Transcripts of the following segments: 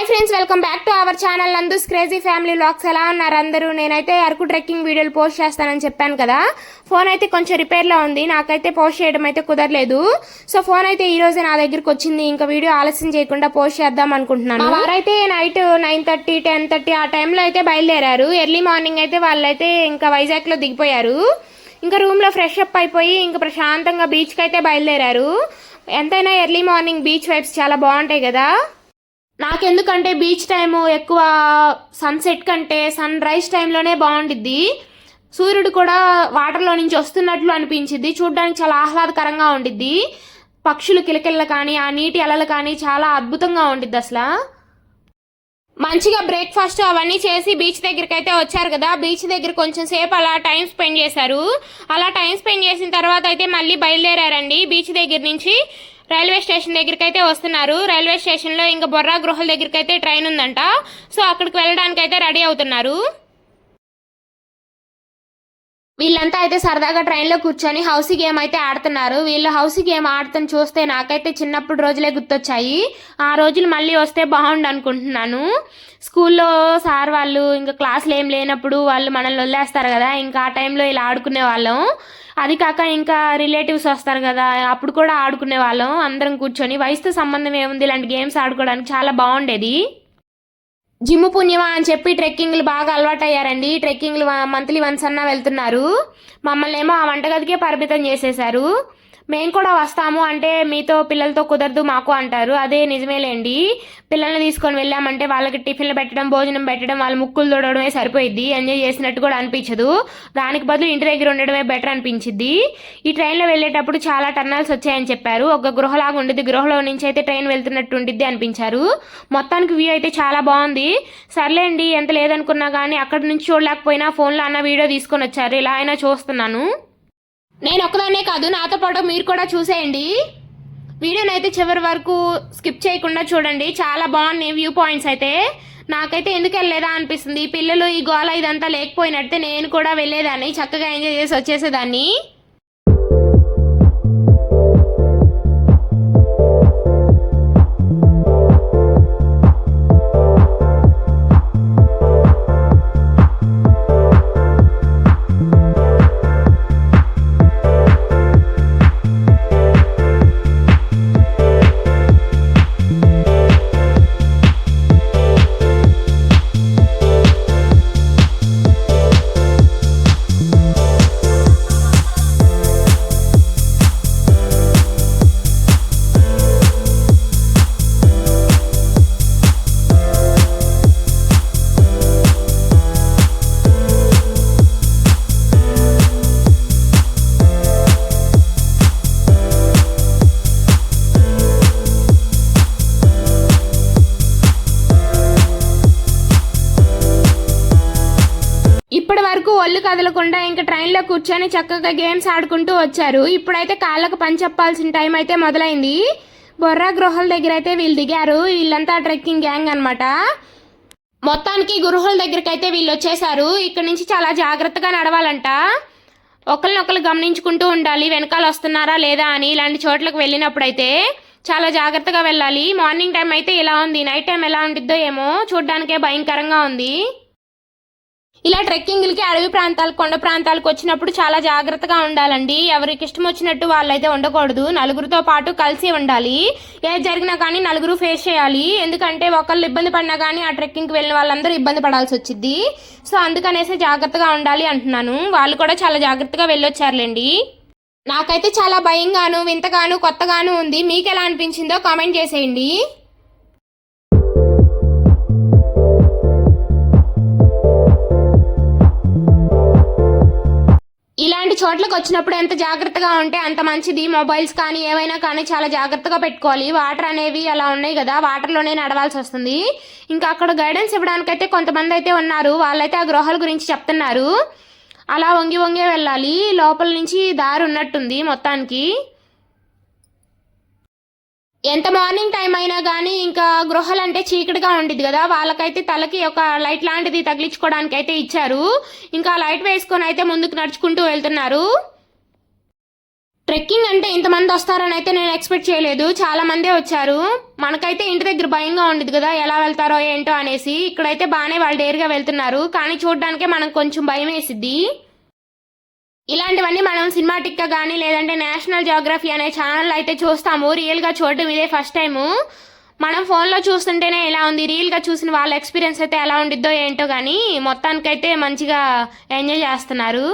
Hi friends welcome back to our channel Nandu's crazy family lakhs ఎలా ఉన్నారు అందరూ? నేనైతే అరకు ట్రెక్కింగ్ వీడియోలు పోస్ట్ చేస్తానని చెప్పాను కదా. ఫోన్ అయితే కొంచెం రిపేర్లో ఉంది. నాకైతే పోస్ట్ చేయడం అయితే కుదరలేదు. సో ఫోన్ అయితే ఈ రోజే నా దగ్గరికి వచ్చింది. ఇంకా వీడియో ఆలస్యం చేయకుండా పోస్ట్ చేద్దాం అనుకుంటున్నాను. వారైతే night nine thirty ten thirty ఆ టైంలో అయితే బయలుదేరారు. ఎర్లీ మార్నింగ్ అయితే వాళ్ళైతే ఇంకా వైజాగ్లో దిగిపోయారు. ఇంకా రూమ్లో ఫ్రెష్ అప్ అయిపోయి ఇంకా ప్రశాంతంగా బీచ్కి అయితే బయలుదేరారు. ఎంతైనా ఎర్లీ మార్నింగ్ బీచ్ వైబ్స్ చాలా బాగుంటాయి కదా. నాకెందుకంటే బీచ్ టైము ఎక్కువ సన్సెట్ కంటే సన్ రైజ్ టైంలోనే బాగుండిద్ది. సూర్యుడు కూడా వాటర్లో నుంచి వస్తున్నట్లు అనిపించింది చూడడానికి చాలా ఆహ్లాదకరంగా ఉండిద్ది. పక్షులు కిలకిల్ల కానీ ఆ నీటి అలలు కానీ చాలా అద్భుతంగా ఉండిద్ది అసలు. మంచిగా బ్రేక్ఫాస్ట్ అవన్నీ చేసి బీచ్ దగ్గరికి అయితే వచ్చారు కదా. బీచ్ దగ్గర కొంచెం సేపు అలా టైం స్పెండ్ చేశారు. అలా టైం స్పెండ్ చేసిన తర్వాత అయితే మళ్ళీ బయలుదేరారండి. బీచ్ దగ్గర నుంచి రైల్వే స్టేషన్ దగ్గరికి అయితే వస్తున్నారు. రైల్వే స్టేషన్లో ఇంకా బొర్రా గృహల దగ్గరికి అయితే ట్రైన్ ఉందంట. సో అక్కడికి వెళ్ళడానికి అయితే రెడీ అవుతున్నారు. వీళ్ళంతా అయితే సరదాగా ట్రైన్లో కూర్చొని హౌసీ గేమ్ అయితే ఆడుతున్నారు. వీళ్ళు హౌసీ గేమ్ ఆడుతాను చూస్తే నాకైతే చిన్నప్పుడు రోజులే గుర్తొచ్చాయి. ఆ రోజులు మళ్ళీ వస్తే బాగుండు అనుకుంటున్నాను. స్కూల్లో సార్ వాళ్ళు ఇంకా క్లాసులు ఏం లేనప్పుడు వాళ్ళు మనల్ని వదిలేస్తారు కదా ఇంకా ఆ టైంలో ఇలా ఆడుకునే వాళ్ళం. అది కాక ఇంకా రిలేటివ్స్ వస్తారు కదా అప్పుడు కూడా ఆడుకునే వాళ్ళం అందరం కూర్చొని. వయసుతో సంబంధం ఏముంది? ఇలాంటి గేమ్స్ ఆడుకోవడానికి చాలా బాగుండేది. జిమ్ పుణ్యమా అని చెప్పి ట్రెక్కింగ్లు బాగా అలవాటయ్యారండి. ట్రెక్కింగ్లు మంత్లీ వన్స్ అన్నా వెళ్తున్నారు. మమ్మల్ని ఏమో ఆ వంటగదికే పరిమితం చేసేశారు. మేము కూడా వస్తాము అంటే మీతో పిల్లలతో కుదరదు మాకు అంటారు. అదే నిజమేలేండి. పిల్లల్ని తీసుకొని వెళ్ళామంటే వాళ్ళకి టిఫిన్లు పెట్టడం భోజనం పెట్టడం వాళ్ళ ముక్కులు తోడడమే సరిపోయిద్ది. ఎంజాయ్ చేసినట్టు కూడా అనిపించదు. దానికి బదులు ఇంటి దగ్గర ఉండడమే బెటర్ అనిపించింది ఈ ట్రైన్లో వెళ్ళేటప్పుడు చాలా టన్నల్స్ వచ్చాయని చెప్పారు. ఒక గృహలాగా ఉండిద్ది గృహలో నుంచి అయితే ట్రైన్ వెళ్తున్నట్టు ఉండిద్ది అనిపించారు. మొత్తానికి వ్యూ అయితే చాలా బాగుంది. సర్లేండి ఎంత లేదనుకున్నా కానీ అక్కడి నుంచి చూడలేకపోయినా ఫోన్లో అన్న వీడియో తీసుకొని వచ్చారు. ఇలా అయినా చూస్తున్నాను. నేను ఒక్కదాన్నే కాదు నాతో పాటు మీరు కూడా చూసేయండి. వీడియోని అయితే చివరి వరకు స్కిప్ చేయకుండా చూడండి. చాలా బాగున్నాయి వ్యూ పాయింట్స్ అయితే. నాకైతే ఎందుకు వెళ్ళలేదా అనిపిస్తుంది. ఈ పిల్లలు ఈ గోల ఇదంతా లేకపోయినట్టే నేను కూడా వెళ్ళేదాన్ని చక్కగా ఎంజాయ్ చేసి వచ్చేసేదాన్ని. ఒళ్ళు కదలకుండా ఇంకా ట్రైన్లో కూర్చొని చక్కగా గేమ్స్ ఆడుకుంటూ వచ్చారు. ఇప్పుడైతే కాళ్ళకు పని చెప్పాల్సిన టైం అయితే మొదలైంది. బొర్రా గృహల దగ్గర అయితే వీళ్ళు దిగారు. వీళ్ళంతా ట్రెక్కింగ్ గ్యాంగ్ అనమాట మొత్తానికి గృహల దగ్గరికి అయితే వీళ్ళు వచ్చేసారు. ఇక్కడ నుంచి చాలా జాగ్రత్తగా నడవాలంట. ఒకరినొకరు గమనించుకుంటూ ఉండాలి. వెనకాల వస్తున్నారా లేదా అని ఇలాంటి చోట్లకు వెళ్ళినప్పుడైతే చాలా జాగ్రత్తగా వెళ్ళాలి. మార్నింగ్ టైం అయితే ఇలా ఉంది? నైట్ టైం ఎలా ఉండిద్దో ఏమో చూడ్డానికే భయంకరంగా ఉంది. ఇలా ట్రెక్కింగ్లకి అడవి ప్రాంతాలకు కొండ ప్రాంతాలకు వచ్చినప్పుడు చాలా జాగ్రత్తగా ఉండాలండి. ఎవరికి ఇష్టం వచ్చినట్టు వాళ్ళైతే ఉండకూడదు. నలుగురితో పాటు కలిసి ఉండాలి. ఏది జరిగినా కానీ నలుగురు ఫేస్ చేయాలి. ఎందుకంటే ఒకళ్ళు ఇబ్బంది పడినా కానీ ఆ ట్రెక్కింగ్కి వెళ్ళిన వాళ్ళందరూ ఇబ్బంది పడాల్సి వచ్చింది సో అందుకనేసి జాగ్రత్తగా ఉండాలి అంటున్నాను. వాళ్ళు కూడా చాలా జాగ్రత్తగా వెళ్ళొచ్చారులేండి. నాకైతే చాలా భయంగాను వింతగాను కొత్తగాను ఉంది. మీకు ఎలా అనిపించిందో కామెంట్ చేసేయండి. ఇలాంటి చోట్లకు వచ్చినప్పుడు ఎంత జాగ్రత్తగా ఉంటే అంత మంచిది. మొబైల్స్ కానీ ఏవైనా కానీ చాలా జాగ్రత్తగా పెట్టుకోవాలి. వాటర్ అనేవి అలా ఉన్నాయి కదా వాటర్లోనే నడవాల్సి వస్తుంది. ఇంకా అక్కడ గైడెన్స్ ఇవ్వడానికైతే కొంతమంది అయితే ఉన్నారు. వాళ్ళైతే ఆ గృహాల గురించి చెప్తున్నారు. అలా వంగి వంగే వెళ్ళాలి. లోపల నుంచి దారి ఉన్నట్టుంది మొత్తానికి. ఎంత మార్నింగ్ టైం అయినా కానీ ఇంకా గృహాలు అంటే చీకటిగా ఉండిద్ది కదా. వాళ్ళకైతే తలకి ఒక లైట్ లాంటిది తగిలించుకోవడానికి అయితే ఇచ్చారు. ఇంకా లైట్ వేసుకొని అయితే ముందుకు నడుచుకుంటూ వెళ్తున్నారు. ట్రెక్కింగ్ అంటే ఇంతమంది వస్తారని అయితే నేను ఎక్స్పెక్ట్ చేయలేదు. చాలా మందే వచ్చారు. మనకైతే ఇంటి దగ్గర భయంగా ఉండదు కదా ఎలా వెళ్తారో ఏంటో అనేసి. ఇక్కడైతే బాగానే వాళ్ళు డేరుగా వెళ్తున్నారు. కానీ చూడడానికే మనకు కొంచెం భయం వేసిద్ది ఇలాంటివన్నీ మనం సినిమాటిక్గా కానీ లేదంటే నేషనల్ జియోగ్రఫీ అనే ఛానల్ అయితే చూస్తాము. రియల్గా చూడడం ఇదే ఫస్ట్ టైము మనం ఫోన్లో చూస్తుంటేనే ఎలా ఉంది? రియల్గా చూసిన వాళ్ళ ఎక్స్పీరియన్స్ అయితే ఎలా ఉండిద్దో ఏంటో కానీ మొత్తానికైతే మంచిగా ఎంజాయ్ చేస్తున్నారు.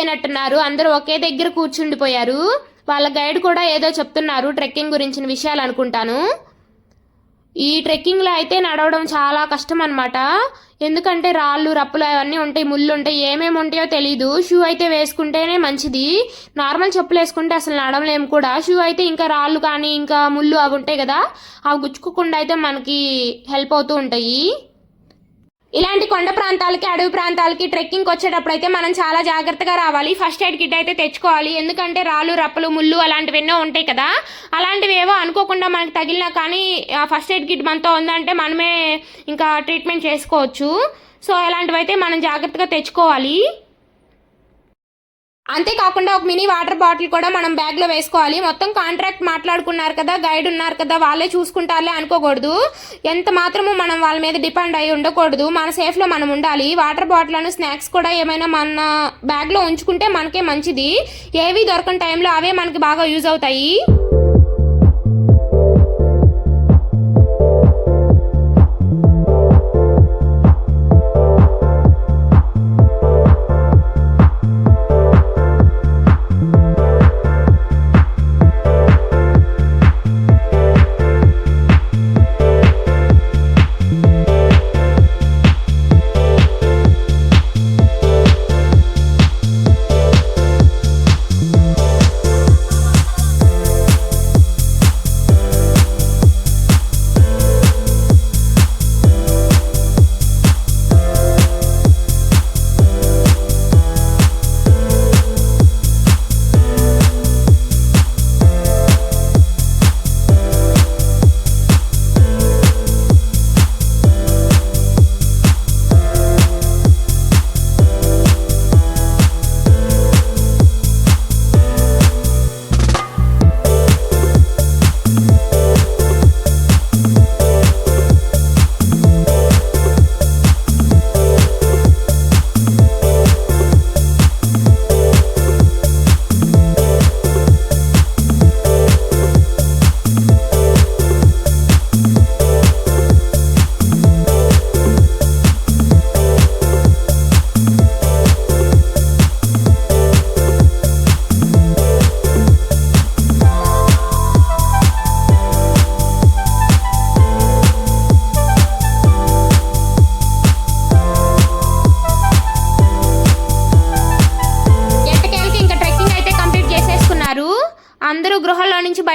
అయిపోయినట్టున్నారు అందరూ ఒకే దగ్గర కూర్చుండిపోయారు. వాళ్ళ గైడ్ కూడా ఏదో చెప్తున్నారు ట్రెక్కింగ్ గురించిన విషయాలు అనుకుంటాను. ఈ ట్రెక్కింగ్లో అయితే నడవడం చాలా కష్టం అనమాట ఎందుకంటే రాళ్ళు రప్పులు అవన్నీ ఉంటాయి ముళ్ళు ఉంటాయి ఏమేమి ఉంటాయో తెలీదు. షూ అయితే వేసుకుంటేనే మంచిది. నార్మల్ చెప్పులు వేసుకుంటే అసలు నడవలేము కూడా. షూ అయితే ఇంకా రాళ్ళు కానీ ఇంకా ముళ్ళు అవి ఉంటాయి కదా అవి గుచ్చుకోకుండా అయితే మనకి హెల్ప్ అవుతూ ఉంటాయి. ఇలాంటి కొండ ప్రాంతాలకి అడవి ప్రాంతాలకి ట్రెక్కింగ్ వచ్చేటప్పుడు అయితే మనం చాలా జాగ్రత్తగా రావాలి. ఫస్ట్ ఎయిడ్ కిట్ అయితే తెచ్చుకోవాలి. ఎందుకంటే రాళ్ళు రప్పలు ముళ్ళు అలాంటివన్నో ఉంటాయి కదా. అలాంటివి ఏవో అనుకోకుండా మనకు తగిలినా కానీ ఆ ఫస్ట్ ఎయిడ్ కిట్ మనతో ఉందంటే మనమే ఇంకా ట్రీట్మెంట్ చేసుకోవచ్చు. సో అలాంటివైతే మనం జాగ్రత్తగా తెచ్చుకోవాలి. అంతేకాకుండా ఒక మినీ వాటర్ బాటిల్ కూడా మనం బ్యాగ్లో వేసుకోవాలి. మొత్తం కాంట్రాక్ట్ మాట్లాడుకున్నారు కదా గైడ్ ఉన్నారు కదా వాళ్ళే చూసుకుంటారులే అనుకోకూడదు. ఎంత మాత్రము మనం వాళ్ళ మీద డిపెండ్ అయి ఉండకూడదు. మన సేఫ్లో మనం ఉండాలి. వాటర్ బాటిల్ను స్నాక్స్ కూడా ఏమైనా మన బ్యాగ్లో ఉంచుకుంటే మనకే మంచిది. ఏవి దొరకని టైంలో అవే మనకి బాగా యూజ్ అవుతాయి.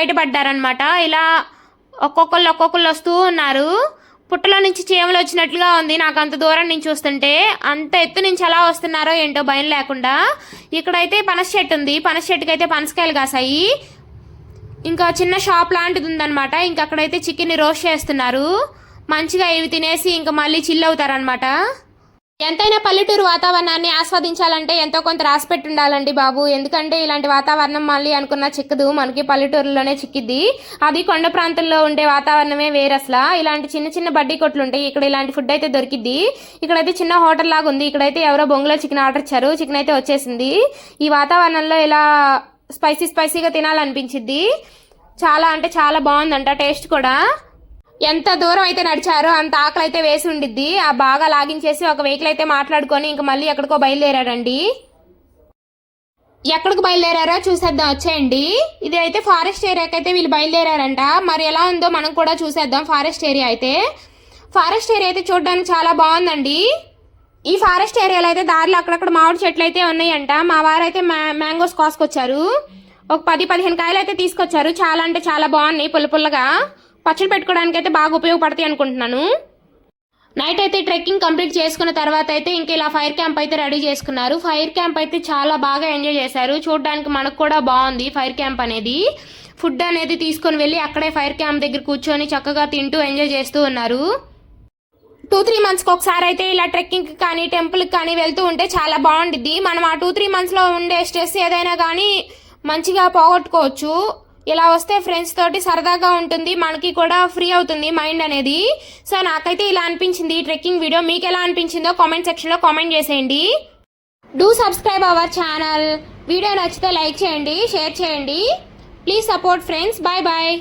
బయటపడ్డారనమాట ఇలా ఒక్కొక్కళ్ళు ఒక్కొక్కళ్ళు వస్తూ ఉన్నారు. పుట్టలో నుంచి చీమలు వచ్చినట్లుగా ఉంది. నాకు అంత దూరం నుంచి చూస్తుంటే అంత ఎత్తు నుంచి ఎలా వస్తున్నారో ఏంటో భయం లేకుండా ఇక్కడైతే పనస చెట్టు ఉంది. పనస చెట్టుకి అయితే పనసకాయలు కాసాయి. ఇంకా చిన్న షాప్ లాంటిది ఉందన్నమాట. ఇంకా అక్కడైతే చికెన్ని రోస్ట్ చేస్తున్నారు. మంచిగా ఇవి తినేసి ఇంకా మళ్ళీ చిల్ అవుతారనమాట ఎంతైనా పల్లెటూరు వాతావరణాన్ని ఆస్వాదించాలంటే ఎంతో కొంత రాసిపెట్టి ఉండాలండి బాబు. ఎందుకంటే ఇలాంటి వాతావరణం మళ్ళీ అనుకున్న చిక్కదు మనకి పల్లెటూరులోనే చిక్కిద్ది. అది కొండ ప్రాంతంలో ఉండే వాతావరణమే వేరు ఇలాంటి చిన్న చిన్న బడ్డీ కొట్లు ఉంటాయి ఇక్కడ ఇలాంటి ఫుడ్ అయితే దొరికిద్ది. ఇక్కడైతే చిన్న హోటల్ లాగా ఉంది. ఇక్కడైతే ఎవరో బొంగులో చికెన్ ఆర్డర్ ఇచ్చారు. చికెన్ అయితే వచ్చేసింది. ఈ వాతావరణంలో ఇలా స్పైసీ స్పైసీగా తినాలనిపించింది చాలా అంటే చాలా బాగుందంట టేస్ట్ కూడా. ఎంత దూరం అయితే నడిచారో అంత ఆకలి అయితే వేసి ఉండిద్ది. ఆ బాగా లాగించేసి ఒక వెహికల్ అయితే మాట్లాడుకొని ఇంక మళ్ళీ ఎక్కడికో బయలుదేరారండి. ఎక్కడికి బయలుదేరారో చూసేద్దాం వచ్చేయండి. ఇది అయితే ఫారెస్ట్ ఏరియాకి అయితే వీళ్ళు బయలుదేరారంట. మరి ఎలా ఉందో మనం కూడా చూసేద్దాం ఫారెస్ట్ ఏరియా అయితే. ఫారెస్ట్ ఏరియా అయితే చూడడానికి చాలా బాగుందండి. ఈ ఫారెస్ట్ ఏరియాలో అయితే దారిలో అక్కడక్కడ మామిడి చెట్లు అయితే ఉన్నాయంట. మా వారైతే మ్యా మ్యాంగోస్ కోసుకొచ్చారు. ఒక పది పదిహేను కాయలు అయితే తీసుకొచ్చారు. చాలా అంటే చాలా బాగున్నాయి పుల్ల పుల్లగా. పచ్చడి పెట్టుకోవడానికి అయితే బాగా ఉపయోగపడతాయి అనుకుంటున్నాను. నైట్ అయితే ట్రెక్కింగ్ కంప్లీట్ చేసుకున్న తర్వాత అయితే ఇంక ఇలా ఫైర్ క్యాంప్ అయితే రెడీ చేసుకున్నారు. ఫైర్ క్యాంప్ అయితే చాలా బాగా ఎంజాయ్ చేశారు. చూడడానికి మనకు కూడా బాగుంది ఫైర్ క్యాంప్ అనేది. ఫుడ్ అనేది తీసుకొని వెళ్ళి అక్కడే ఫైర్ క్యాంప్ దగ్గర కూర్చొని చక్కగా తింటూ ఎంజాయ్ చేస్తూ ఉన్నారు. టూ త్రీ మంత్స్కి ఒకసారి అయితే ఇలా ట్రెక్కింగ్ కానీ టెంపుల్కి కానీ వెళ్తూ ఉంటే చాలా బాగుండిద్ది. మనం ఆ టూ త్రీ మంత్స్లో ఉండే స్ట్రెస్ ఏదైనా కానీ మంచిగా పోగొట్టుకోవచ్చు. ఇలా వస్తే ఫ్రెండ్స్ తోటి సరదాగా ఉంటుంది మనకి కూడా ఫ్రీ అవుతుంది మైండ్ అనేది. సో నాకైతే ఇలా అనిపించింది ఈ ట్రెక్కింగ్ వీడియో మీకు ఎలా అనిపించిందో కామెంట్ సెక్షన్లో కామెంట్ చేసేయండి. Do subscribe our channel video నచ్చితే లైక్ చేయండి షేర్ చేయండి. Please support friends bye bye